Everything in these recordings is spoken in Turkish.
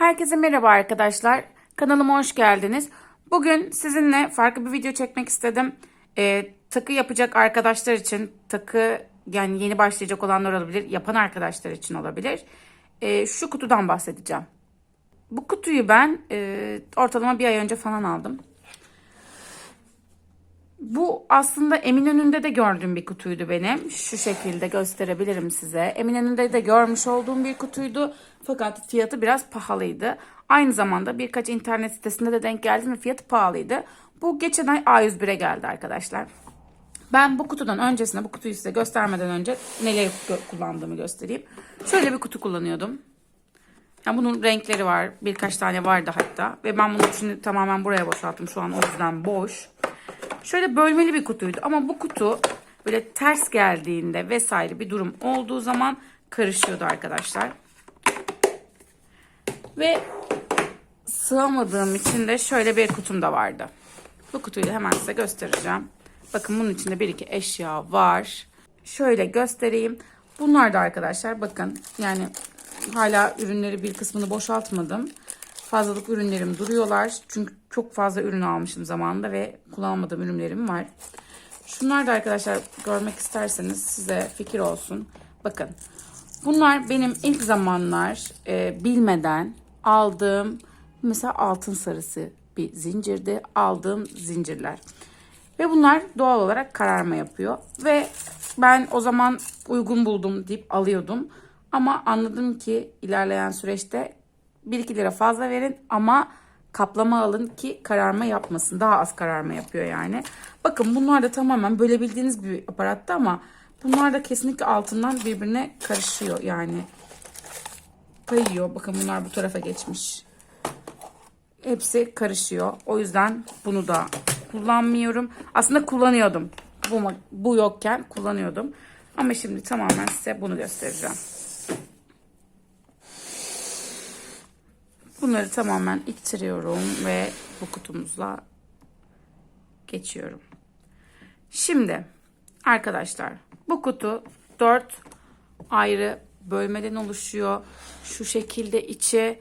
Herkese merhaba arkadaşlar. Kanalıma hoş geldiniz. Bugün sizinle farklı bir video çekmek istedim. Ee, takı yapacak arkadaşlar için, takı yani yeni başlayacak olanlar olabilir, yapan arkadaşlar için olabilir. Ee, şu kutudan bahsedeceğim. Bu kutuyu ben e, ortalama bir ay önce falan aldım. Bu aslında Eminönü'nde de gördüğüm bir kutuydu benim. Şu şekilde gösterebilirim size. Eminönü'nde de görmüş olduğum bir kutuydu. Fakat fiyatı biraz pahalıydı. Aynı zamanda birkaç internet sitesinde de denk geldim ve fiyatı pahalıydı. Bu geçen ay A101'e geldi arkadaşlar. Ben bu kutudan öncesinde bu kutuyu size göstermeden önce neler gö- kullandığımı göstereyim. Şöyle bir kutu kullanıyordum. Yani bunun renkleri var. Birkaç tane vardı hatta. Ve ben bunu şimdi tamamen buraya boşalttım. Şu an o yüzden boş. Şöyle bölmeli bir kutuydu ama bu kutu böyle ters geldiğinde vesaire bir durum olduğu zaman karışıyordu arkadaşlar. Ve sığamadığım için de şöyle bir kutum da vardı. Bu kutuyu da hemen size göstereceğim. Bakın bunun içinde bir iki eşya var. Şöyle göstereyim. Bunlar da arkadaşlar bakın yani hala ürünleri bir kısmını boşaltmadım. Fazlalık ürünlerim duruyorlar. Çünkü çok fazla ürün almışım zamanında ve kullanmadığım ürünlerim var. Şunlar da arkadaşlar görmek isterseniz size fikir olsun. Bakın bunlar benim ilk zamanlar e, bilmeden aldığım mesela altın sarısı bir zincirdi. Aldığım zincirler. Ve bunlar doğal olarak kararma yapıyor. Ve ben o zaman uygun buldum deyip alıyordum. Ama anladım ki ilerleyen süreçte 1-2 lira fazla verin ama kaplama alın ki kararma yapmasın. Daha az kararma yapıyor yani. Bakın bunlar da tamamen bölebildiğiniz bir aparatta ama bunlar da kesinlikle altından birbirine karışıyor yani. Kayıyor. Bakın bunlar bu tarafa geçmiş. Hepsi karışıyor. O yüzden bunu da kullanmıyorum. Aslında kullanıyordum. Bu, bu yokken kullanıyordum. Ama şimdi tamamen size bunu göstereceğim. Bunları tamamen ittiriyorum ve bu kutumuzla geçiyorum. Şimdi arkadaşlar bu kutu 4 ayrı bölmeden oluşuyor. Şu şekilde içi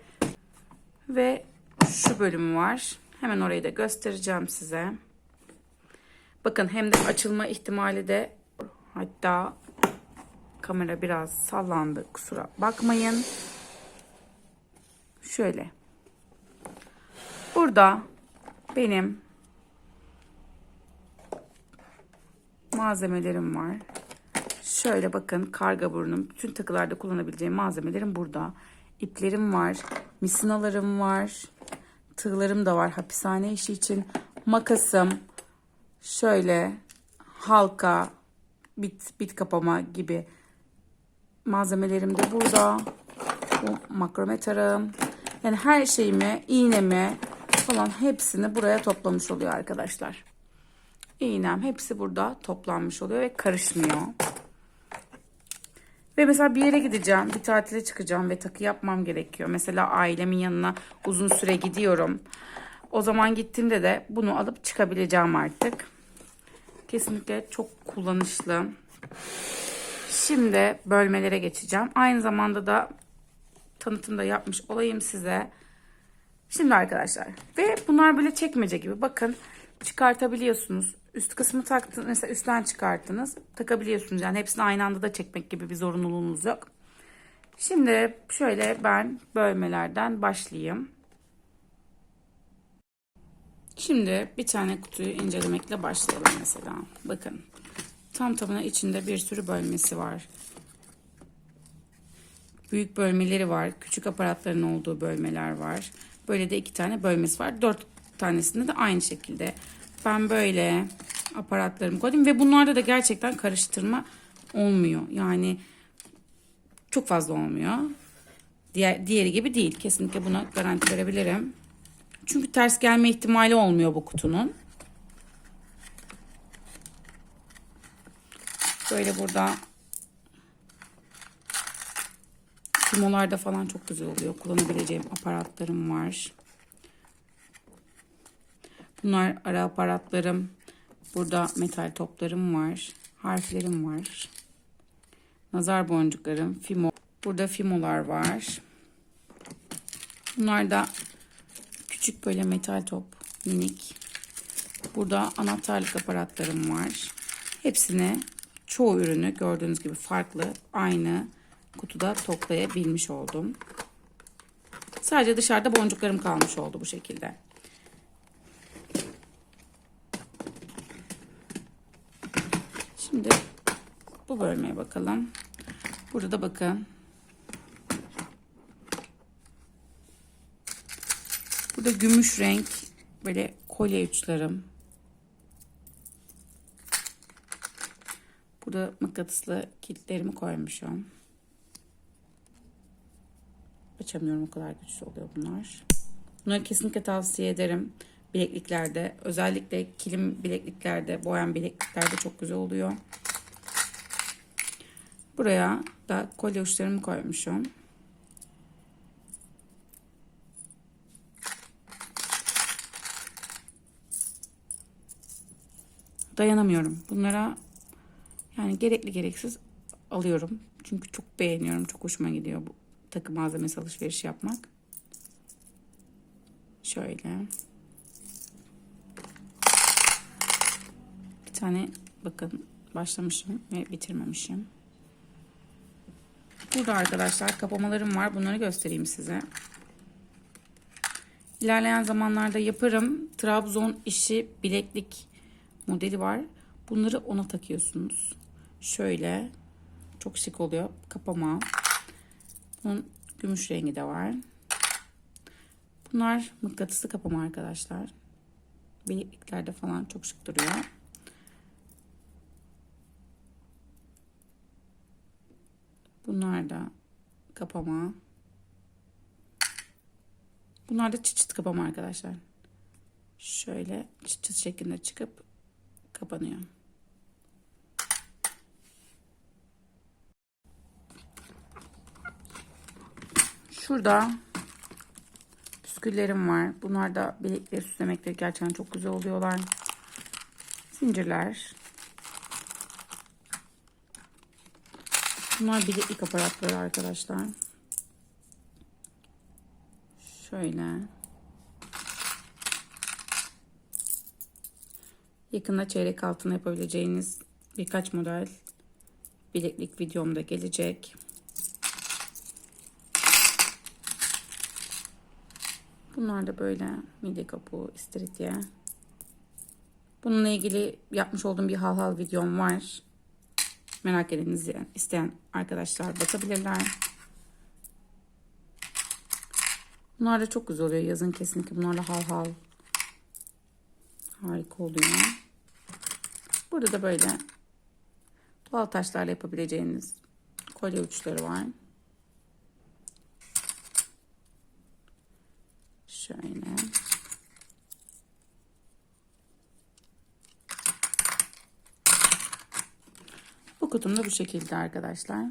ve şu bölümü var. Hemen orayı da göstereceğim size. Bakın hem de açılma ihtimali de hatta kamera biraz sallandı kusura bakmayın. Şöyle. Burada benim malzemelerim var. Şöyle bakın karga burnum. Bütün takılarda kullanabileceğim malzemelerim burada. İplerim var. Misinalarım var. Tığlarım da var hapishane işi için. Makasım. Şöyle halka, bit, bit kapama gibi malzemelerim de burada. Bu makrome tarağım. Yani her şeyimi, iğnemi falan hepsini buraya toplamış oluyor arkadaşlar. İğnem hepsi burada toplanmış oluyor ve karışmıyor. Ve mesela bir yere gideceğim, bir tatile çıkacağım ve takı yapmam gerekiyor. Mesela ailemin yanına uzun süre gidiyorum. O zaman gittiğimde de bunu alıp çıkabileceğim artık. Kesinlikle çok kullanışlı. Şimdi bölmelere geçeceğim. Aynı zamanda da tanıtımda yapmış olayım size. Şimdi arkadaşlar ve bunlar böyle çekmece gibi bakın çıkartabiliyorsunuz. Üst kısmı taktınız mesela üstten çıkarttınız takabiliyorsunuz yani hepsini aynı anda da çekmek gibi bir zorunluluğunuz yok. Şimdi şöyle ben bölmelerden başlayayım. Şimdi bir tane kutuyu incelemekle başlayalım mesela. Bakın tam tamına içinde bir sürü bölmesi var. Büyük bölmeleri var. Küçük aparatların olduğu bölmeler var. Böyle de iki tane bölmesi var. Dört tanesinde de aynı şekilde. Ben böyle aparatlarımı koydum ve bunlarda da gerçekten karıştırma olmuyor. Yani çok fazla olmuyor. Diğer, diğeri gibi değil. Kesinlikle buna garanti verebilirim. Çünkü ters gelme ihtimali olmuyor bu kutunun. Böyle burada Timolarda falan çok güzel oluyor. Kullanabileceğim aparatlarım var. Bunlar ara aparatlarım. Burada metal toplarım var. Harflerim var. Nazar boncuklarım. Fimo. Burada fimolar var. Bunlar da küçük böyle metal top, minik. Burada anahtarlık aparatlarım var. Hepsini çoğu ürünü gördüğünüz gibi farklı aynı kutuda toplayabilmiş oldum. Sadece dışarıda boncuklarım kalmış oldu bu şekilde. Şimdi bu bölmeye bakalım. Burada da bakın. Burada gümüş renk böyle kolye uçlarım. Burada mıknatıslı kilitlerimi koymuşum. Açamıyorum o kadar güçlü oluyor bunlar. Bunları kesinlikle tavsiye ederim. Bilekliklerde özellikle kilim bilekliklerde boyan bilekliklerde çok güzel oluyor. Buraya da kolye uçlarımı koymuşum. Dayanamıyorum. Bunlara yani gerekli gereksiz alıyorum. Çünkü çok beğeniyorum. Çok hoşuma gidiyor bu takı malzemesi alışveriş yapmak. Şöyle. Bir tane bakın başlamışım ve bitirmemişim. Burada arkadaşlar kapamalarım var. Bunları göstereyim size. İlerleyen zamanlarda yaparım. Trabzon işi bileklik modeli var. Bunları ona takıyorsunuz. Şöyle. Çok şık oluyor. Kapama. Bunun gümüş rengi de var. Bunlar mıknatıslı kapama arkadaşlar. Bilekliklerde falan çok şık duruyor. Bunlar da kapama. Bunlar da çıt çıt kapama arkadaşlar. Şöyle çıt çıt şeklinde çıkıp kapanıyor. Şurada püsküllerim var. Bunlar da bilekleri süslemekte gerçekten çok güzel oluyorlar. Zincirler. Bunlar bileklik aparatları arkadaşlar. Şöyle. Yakında çeyrek altına yapabileceğiniz birkaç model bileklik videomda gelecek. Bunlar da böyle mide kapuğu istiridye. Bununla ilgili yapmış olduğum bir hal hal videom var. Merak izleyen, isteyen arkadaşlar bakabilirler. Bunlar da çok güzel oluyor. Yazın kesinlikle bunlarla hal hal harika oluyor. Burada da böyle doğal taşlarla yapabileceğiniz kolye uçları var. Şöyle. Bu kutum da bu şekilde arkadaşlar.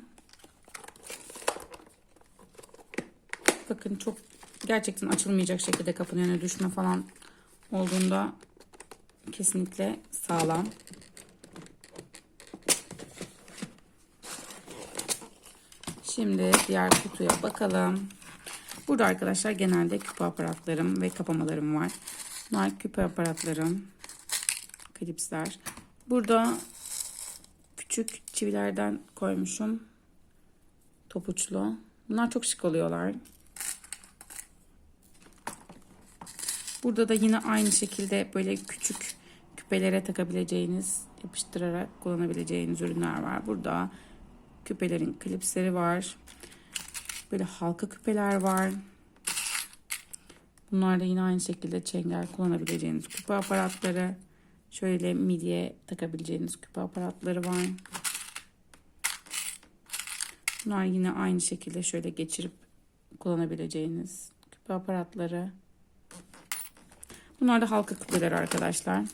Bakın çok gerçekten açılmayacak şekilde kapının önüne düşme falan olduğunda kesinlikle sağlam. Şimdi diğer kutuya bakalım. Burada arkadaşlar genelde küpe aparatlarım ve kapamalarım var. Bunlar küpe aparatlarım. Klipsler. Burada küçük çivilerden koymuşum. Topuçlu. Bunlar çok şık oluyorlar. Burada da yine aynı şekilde böyle küçük küpelere takabileceğiniz, yapıştırarak kullanabileceğiniz ürünler var. Burada küpelerin klipsleri var. Böyle halka küpeler var. Bunlar da yine aynı şekilde çengel kullanabileceğiniz küpe aparatları. Şöyle midye takabileceğiniz küpe aparatları var. Bunlar yine aynı şekilde şöyle geçirip kullanabileceğiniz küpe aparatları. Bunlar da halka küpeler arkadaşlar.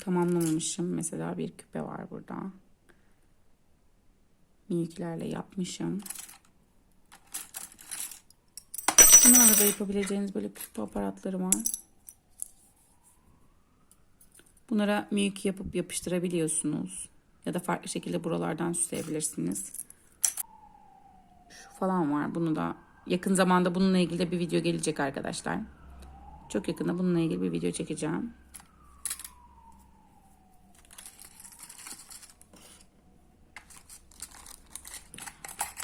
Tamamlamamışım. Mesela bir küpe var burada. Miniklerle yapmışım. Bunlarla da yapabileceğiniz böyle küpe aparatları var. Bunlara mülk yapıp yapıştırabiliyorsunuz. Ya da farklı şekilde buralardan süsleyebilirsiniz. Şu falan var. Bunu da yakın zamanda bununla ilgili bir video gelecek arkadaşlar. Çok yakında bununla ilgili bir video çekeceğim.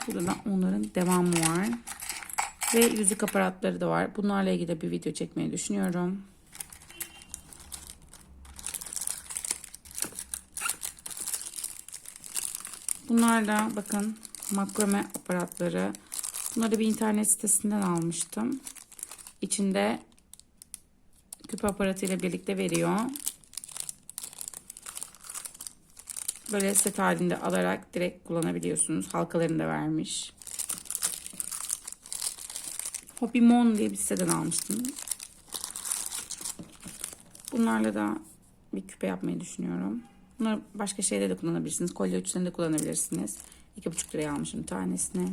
Burada da onların devamı var. Ve yüzük aparatları da var. Bunlarla ilgili bir video çekmeyi düşünüyorum. Bunlar da bakın makrame aparatları. Bunları bir internet sitesinden almıştım. İçinde küpe aparatı ile birlikte veriyor. Böyle set halinde alarak direkt kullanabiliyorsunuz. Halkalarını da vermiş. Hobimon diye bir siteden almıştım. Bunlarla da bir küpe yapmayı düşünüyorum. Bunları başka şeyde de kullanabilirsiniz. Kolye uçlarında kullanabilirsiniz. 2,5 liraya almışım tanesini.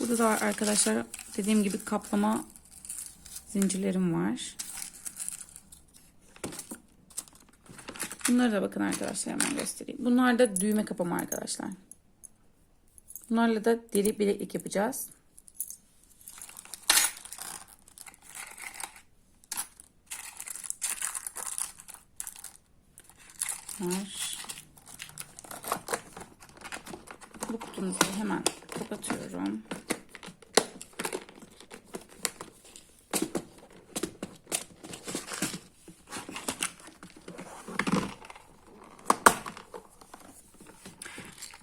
Burada da arkadaşlar dediğim gibi kaplama zincirlerim var. Bunları da bakın arkadaşlar hemen göstereyim. Bunlar da düğme kapama arkadaşlar. Bunlarla da deri bileklik yapacağız. Var. Bu kutumuzu hemen kapatıyorum.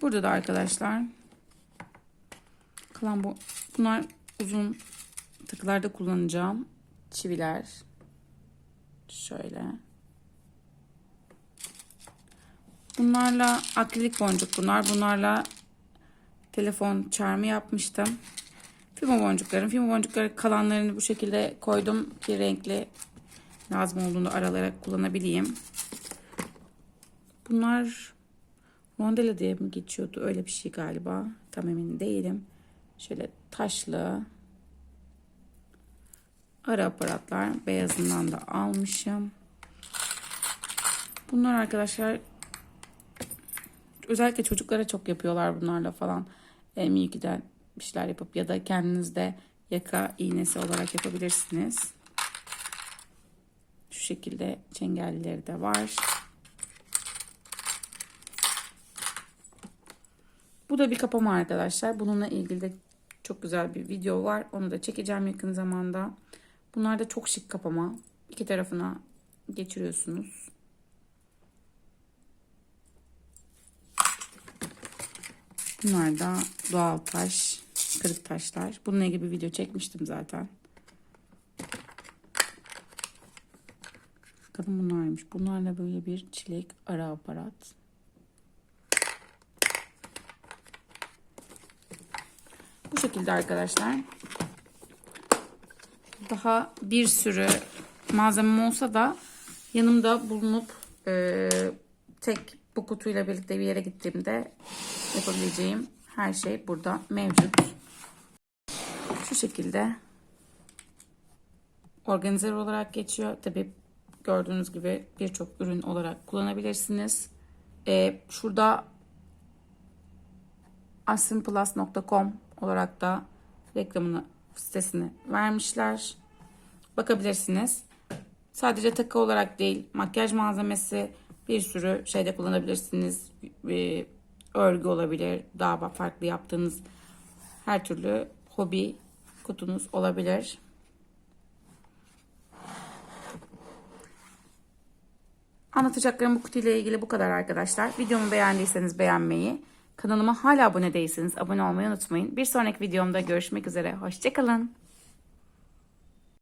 Burada da arkadaşlar kalan bu bunlar uzun takılarda kullanacağım çiviler. Şöyle. Bunlarla akrilik boncuk bunlar. Bunlarla telefon çarmı yapmıştım. Fimo boncuklarım. Fimo boncukları kalanlarını bu şekilde koydum ki renkli lazım olduğunda aralara kullanabileyim. Bunlar Rondela diye mi geçiyordu? Öyle bir şey galiba. Tam emin değilim. Şöyle taşlı ara aparatlar. Beyazından da almışım. Bunlar arkadaşlar özellikle çocuklara çok yapıyorlar bunlarla falan. E, Milky'den bir şeyler yapıp ya da kendinizde yaka iğnesi olarak yapabilirsiniz. Şu şekilde çengelleri de var. Bu da bir kapama arkadaşlar. Bununla ilgili de çok güzel bir video var. Onu da çekeceğim yakın zamanda. Bunlar da çok şık kapama. İki tarafına geçiriyorsunuz. Bunlar da doğal taş, kırık taşlar. Bununla ilgili bir video çekmiştim zaten. Bakalım bunlarmış. Bunlar da böyle bir çilek ara aparat. Bu şekilde arkadaşlar. Daha bir sürü malzemem olsa da yanımda bulunup e, tek bu kutuyla birlikte bir yere gittiğimde yapabileceğim her şey burada mevcut. Şu şekilde organizer olarak geçiyor. Tabi gördüğünüz gibi birçok ürün olarak kullanabilirsiniz. E, şurada asimplus.com olarak da reklamını sitesini vermişler. Bakabilirsiniz. Sadece takı olarak değil, makyaj malzemesi bir sürü şeyde kullanabilirsiniz. Ee, örgü olabilir, daha farklı yaptığınız her türlü hobi kutunuz olabilir. Anlatacaklarım bu kutuyla ilgili bu kadar arkadaşlar. Videomu beğendiyseniz beğenmeyi, kanalıma hala abone değilseniz abone olmayı unutmayın. Bir sonraki videomda görüşmek üzere. Hoşçakalın.